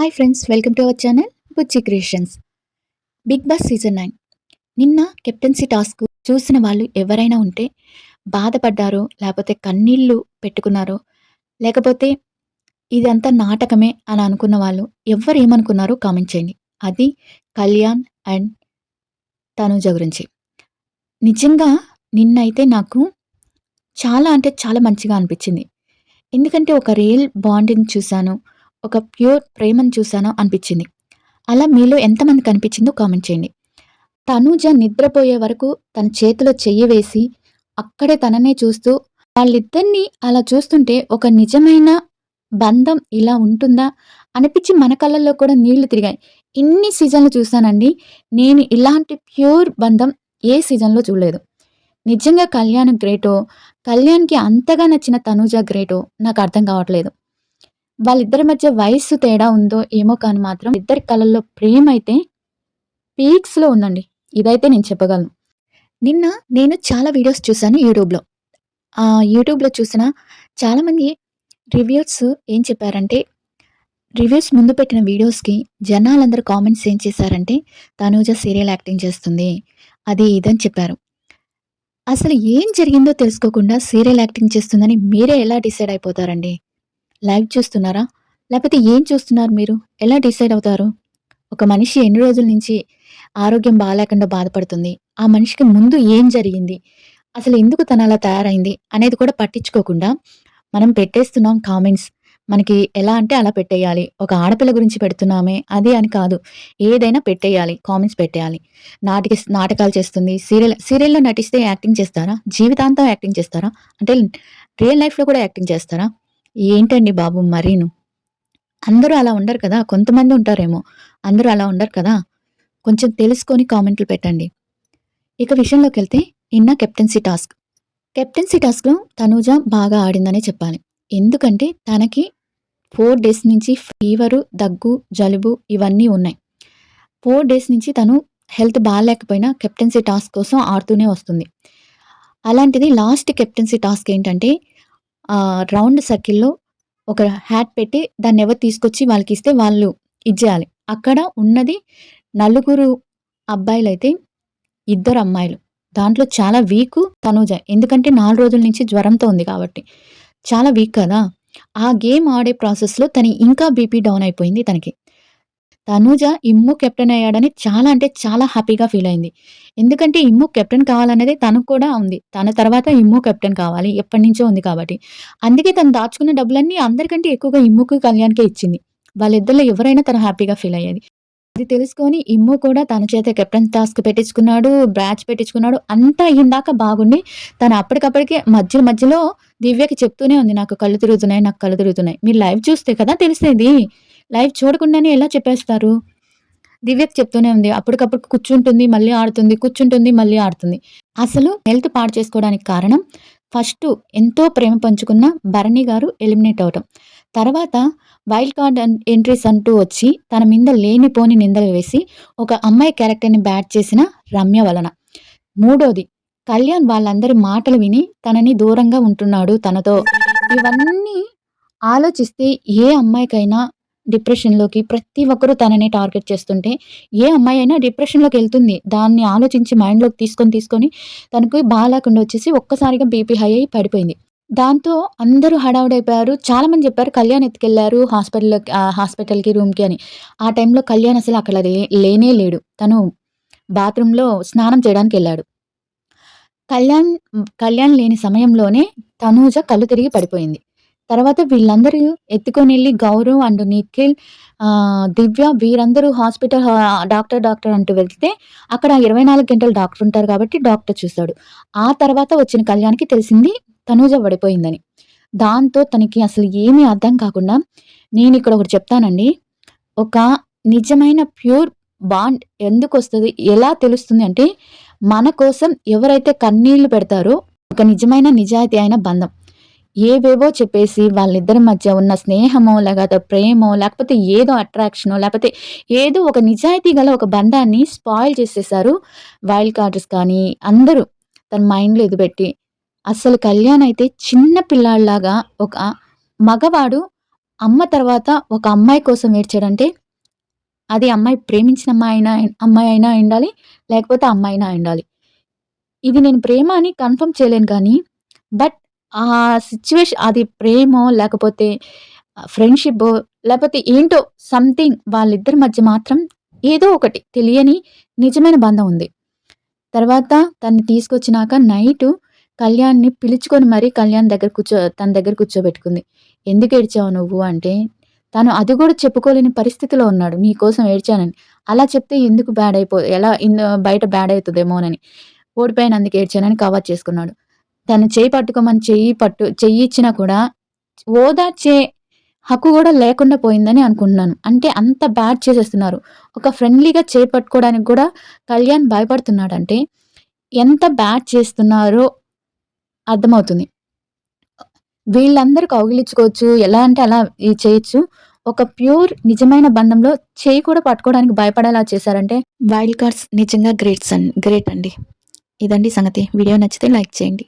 Hi friends welcome to our channel Buchchi creations Bigg Boss season nine నిన్న captaincy task చూసిన వాళ్ళు ఎవరైనా ఉంటే బాధపడ్డారో లేకపోతే కన్నీళ్ళు పెట్టుకున్నారో లేకపోతే ఇదంతా నాటకమే అని అనుకున్న వాళ్ళు ఎవరు ఏమనుకున్నారో కామెంట్ చేయండి. అది కళ్యాణ్ అండ్ తనుజ గురించి. నిజంగా నిన్నైతే నాకు చాలా అంటే చాలా మంచిగా అనిపించింది. ఎందుకంటే ఒక రియల్ బాండింగ్ చూశాను. ఒక ప్యూర్ ప్రేమను చూశానో అనిపించింది. అలా మీలో ఎంతమంది కనిపించిందో కామెంట్ చేయండి. తనూజ నిద్రపోయే వరకు తన చేతిలో చెయ్యి వేసి అక్కడే తననే చూస్తూ వాళ్ళిద్దరినీ అలా చూస్తుంటే ఒక నిజమైన బంధం ఇలా ఉంటుందా? అనిపించి మన కళ్ళల్లో కూడా నీళ్ళు తిరిగాయి. ఇన్ని సీజన్లు చూశానండి. నేను ఇలాంటి ప్యూర్ బంధం ఏ సీజన్లో చూడలేదు. నిజంగా కళ్యాణ్ గ్రేటో కళ్యాణ్కి అంతగా నచ్చిన తనూజ గ్రేటో నాకు అర్థం కావట్లేదు. వాళ్ళిద్దరి మధ్య వయస్సు తేడా ఉందో ఏమో కానీ మాత్రం ఇద్దరి కళల్లో ప్రేమ అయితే పీక్స్లో ఉందండి. ఇదైతే నేను చెప్పగలను. నిన్న నేను చాలా వీడియోస్ చూశాను యూట్యూబ్లో ఆ యూట్యూబ్లో చూసిన చాలామంది రివ్యూస్ ఏం చెప్పారంటే రివ్యూస్ ముందు పెట్టిన వీడియోస్కి జనాలందరూ కామెంట్స్ ఏం చేశారంటే తనూజ సీరియల్ యాక్టింగ్ చేస్తుంది అది ఇదని చెప్పారు. అసలు ఏం జరిగిందో తెలుసుకోకుండా సీరియల్ యాక్టింగ్ చేస్తుందని మీరే ఎలా డిసైడ్ అయిపోతారండి? లైవ్ చూస్తున్నారా? లేకపోతే ఏం చూస్తున్నారు మీరు? ఎలా డిసైడ్ అవుతారు? ఒక మనిషి ఎన్ని రోజుల నుంచి ఆరోగ్యం బాగాలేకుండా బాధపడుతుంది? ఆ మనిషికి ముందు ఏం జరిగింది? అసలు ఎందుకు తన అలా తయారైంది? అనేది కూడా పట్టించుకోకుండా మనం పెట్టేస్తున్నాం కామెంట్స్. మనకి ఎలా అంటే అలా పెట్టేయాలి. ఒక ఆడపిల్ల గురించి పెడుతున్నామే అది అని కాదు. ఏదైనా పెట్టేయాలి కామెంట్స్ పెట్టేయాలి. నాటిక నాటకాలు చేస్తుంది. సీరియల్ సీరియల్లో నటిస్తే యాక్టింగ్ చేస్తారా? జీవితాంతం యాక్టింగ్ చేస్తారా? అంటే రియల్ లైఫ్లో కూడా యాక్టింగ్ చేస్తారా? ఏంటండి బాబు మరీను? అందరూ అలా ఉండరు కదా కొంతమంది ఉంటారేమో. అందరూ అలా ఉండరు కదా? కొంచెం తెలుసుకొని కామెంట్లు పెట్టండి. ఇక విషయంలోకి వెళ్తే నిన్న కెప్టెన్సీ టాస్క్. కెప్టెన్సీ టాస్క్లో తనూజ బాగా ఆడిందనే చెప్పాలి. ఎందుకంటే తనకి ఫోర్ డేస్ నుంచి ఫీవరు దగ్గు జలుబు ఇవన్నీ ఉన్నాయి. ఫోర్ డేస్ నుంచి తను హెల్త్ బాగాలేకపోయినా కెప్టెన్సీ టాస్క్ కోసం ఆడుతూనే వస్తుంది. అలాంటిది లాస్ట్ కెప్టెన్సీ టాస్క్ ఏంటంటే రౌండ్ సర్కిల్‌లో ఒక హ్యాట్ పెట్టి దాన్ని ఎవరు తీసుకొచ్చి వాళ్ళకి ఇస్తే వాళ్ళు ఇచ్చేయాలి. అక్కడ ఉన్నది నలుగురు అబ్బాయిలైతే ఇద్దరు అమ్మాయిలు. దాంట్లో చాలా వీకు తనూజ. ఎందుకంటే నాలుగు రోజుల నుంచి జ్వరంతో ఉంది కాబట్టి. చాలా వీక్ కదా! ఆ గేమ్ ఆడే ప్రాసెస్‌లో తను ఇంకా బీపీ డౌన్ అయిపోయింది తనకి. తనూజ ఇమ్ము కెప్టెన్ అయ్యాడని చాలా అంటే చాలా హ్యాపీగా ఫీల్ అయింది. ఎందుకంటే ఇమ్ము కెప్టెన్ కావాలనేది తనకు కూడా ఉంది. తన తర్వాత ఇమ్ము కెప్టెన్ కావాలి. ఎప్పటినుంచో ఉంది కాబట్టి. అందుకే తను దాచుకున్న డబ్బులన్నీ అందరికంటే ఎక్కువగా ఇమ్ముకు కళ్యాణ్‌కే ఇచ్చింది. వాళ్ళిద్దరిలో ఎవరైనా తను హ్యాపీగా ఫీల్ అయ్యేది. అది తెలుసుకొని ఇమ్ము కూడా తన చేత కెప్టెన్ టాస్క్ పెట్టించుకున్నాడు. బ్యాచ్ పెట్టించుకున్నాడు. అంతా అయ్యిందాక బాగుండి తను అప్పటికప్పటికే మధ్య మధ్యలో దివ్యకి చెప్తూనే ఉంది. నాకు కళ్ళు తిరుగుతున్నాయి. నాకు కళ్ళు తిరుగుతున్నాయి. మీరు లైవ్ చూస్తే కదా తెలిసేది. లైవ్ చూడకుండానే ఎలా చెప్పేస్తారు? దివ్యకు చెప్తూనే ఉంది. అప్పటికప్పుడు కూర్చుంటుంది మళ్ళీ ఆడుతుంది కూర్చుంటుంది మళ్ళీ ఆడుతుంది. అసలు హెల్త్ పాడు చేసుకోవడానికి కారణం ఫస్ట్ ఎంతో ప్రేమ పంచుకున్న భరణి గారు ఎలిమినేట్ అవటం. తర్వాత వైల్డ్ కార్డ్ ఎంట్రీస్ అంటూ వచ్చి తన మీద లేనిపోని నిందలు వేసి ఒక అమ్మాయి క్యారెక్టర్ని బ్యాట్ చేసిన రమ్య వలన. మూడోది కళ్యాణ్ వాళ్ళందరి మాటలు విని తనని దూరంగా ఉంటున్నాడు తనతో. ఇవన్నీ ఆలోచిస్తే ఏ అమ్మాయికైనా డిప్రెషన్‌లోకి ప్రతి ఒక్కరూ తనని టార్గెట్ చేస్తుంటే, ఏ అమ్మాయి అయినా డిప్రెషన్‌లోకి వెళ్తుంది దాన్ని ఆలోచించి మైండ్‌లోకి తీసుకొని, తీసుకొని తనకు బాలేకుండా వచ్చేసి ఒక్కసారిగా బీపీ హై అయి పడిపోయింది. దాంతో అందరూ హడావుడైపోయారు. చాలామంది చెప్పారు కళ్యాణ్ ఎత్తుకెళ్ళారు హాస్పిటల్‌లోకి హాస్పిటల్‌కి, రూమ్‌కి అని. ఆ టైంలో కళ్యాణ్ అసలు అక్కడ లేనే లేడు. తను బాత్రూంలో స్నానం చేయడానికి వెళ్ళాడు కళ్యాణ్ కళ్యాణ్ లేని సమయంలోనే తనూజ కళ్ళు తిరిగి పడిపోయింది. తర్వాత వీళ్ళందరూ ఎత్తుకొని వెళ్ళి గౌరవ్ అండ్ నిఖిల్ దివ్య వీరందరూ హాస్పిటల్ డాక్టర్ డాక్టర్ అంటూ వెళ్తే అక్కడ ఇరవై నాలుగు గంటలు డాక్టర్ ఉంటారు కాబట్టి డాక్టర్ చూస్తాడు. ఆ తర్వాత వచ్చిన కళ్యాణ్కి తెలిసింది తనూజ పడిపోయిందని. దాంతో తనకి అసలు ఏమీ అర్థం కాకుండా నేను ఇక్కడ ఒకటి చెప్తానండి. ఒక నిజమైన ప్యూర్ బాండ్ ఎందుకు వస్తుంది ఎలా తెలుస్తుంది అంటే మన కోసం ఎవరైతే కన్నీళ్ళు పెడతారో ఒక నిజమైన నిజాయితీ అయిన బంధం. ఏవేవో చెప్పేసి వాళ్ళిద్దరి మధ్య ఉన్న స్నేహమో లేకపోతే ప్రేమో లేకపోతే ఏదో అట్రాక్షనో లేకపోతే ఏదో ఒక నిజాయితీ గల ఒక బంధాన్ని స్పాయిల్ చేసేసారు వైల్డ్ కార్డర్స్ కానీ అందరూ తన మైండ్లో ఎదుపెట్టి అసలు కళ్యాణ్ అయితే చిన్న పిల్లాడిలాగా ఒక మగవాడు అమ్మ తర్వాత ఒక అమ్మాయి కోసం ఏడ్చాడంటే అది అమ్మాయి ప్రేమించిన అమ్మాయి అయినా అమ్మాయి అయినా ఉండాలి. లేకపోతే అమ్మాయి అయినా ఉండాలి. ఇది నేను ప్రేమ అని కన్ఫర్మ్ చేయలేను కానీ, బట్ ఆ సిచ్యువేషన్ అది ప్రేమో లేకపోతే ఫ్రెండ్షిప్ ఫ్రెండ్‌షిప్పో ఏంటో సంథింగ్ వాళ్ళిద్దరి మధ్య మాత్రం ఏదో ఒకటి తెలియని నిజమైన బంధం ఉంది. తర్వాత తన్ని తీసుకొచ్చినాక నైటు కళ్యాణ్‌ని పిలుచుకొని మరీ కళ్యాణ్ దగ్గర కూర్చో తన దగ్గర కూర్చోబెట్టుకుంది. "ఎందుకు ఏడ్చావు నువ్వు" అంటే, తను అది కూడా చెప్పుకోలేని పరిస్థితిలో ఉన్నాడు. "నీ కోసం ఏడ్చానని." అలా చెప్తే ఎందుకు బ్యాడ్ అయిపో ఎలా ఇన్ బయట బ్యాడ్ అవుతుందేమోనని ఓడిపోయినందుకు ఏడ్చానని కవర్ చేసుకున్నాడు. తను చేయి పట్టుకోమని చెయ్యి పట్టు చెయ్యి ఇచ్చినా కూడా ఓదార్చే హక్కు కూడా లేకుండా పోయిందని అనుకుంటున్నాను. అంటే అంత బ్యాడ్ చేసేస్తున్నారు. ఒక ఫ్రెండ్లీగా చేయి పట్టుకోవడానికి కూడా కళ్యాణ్ భయపడుతున్నాడంటే, ఎంత బ్యాడ్ చేస్తున్నారో అర్థమవుతుంది. వీళ్ళందరూ కౌగిలించుకోవచ్చు. ఎలా అంటే అలా చేయొచ్చు. ఒక ప్యూర్ నిజమైన బంధంలో చేయి కూడా పట్టుకోవడానికి భయపడేలా చేశారంటే వైల్డ్ కార్డ్స్ నిజంగా గ్రేట్స్ అండ్ గ్రేట్ అండి. ఇదండి సంగతి. వీడియో నచ్చితే లైక్ చేయండి.